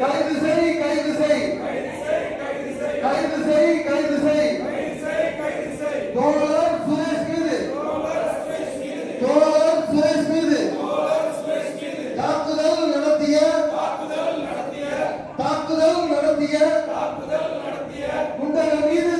கைது செய் கைது செய். கைது செய் கைது செய். தோழர் சுரேஷ் மீது. தோழர் சுரேஷ் மீது. தாக்குதல் நடத்திய தாக்குதல் நடத்திய குண்டர்கள் மீது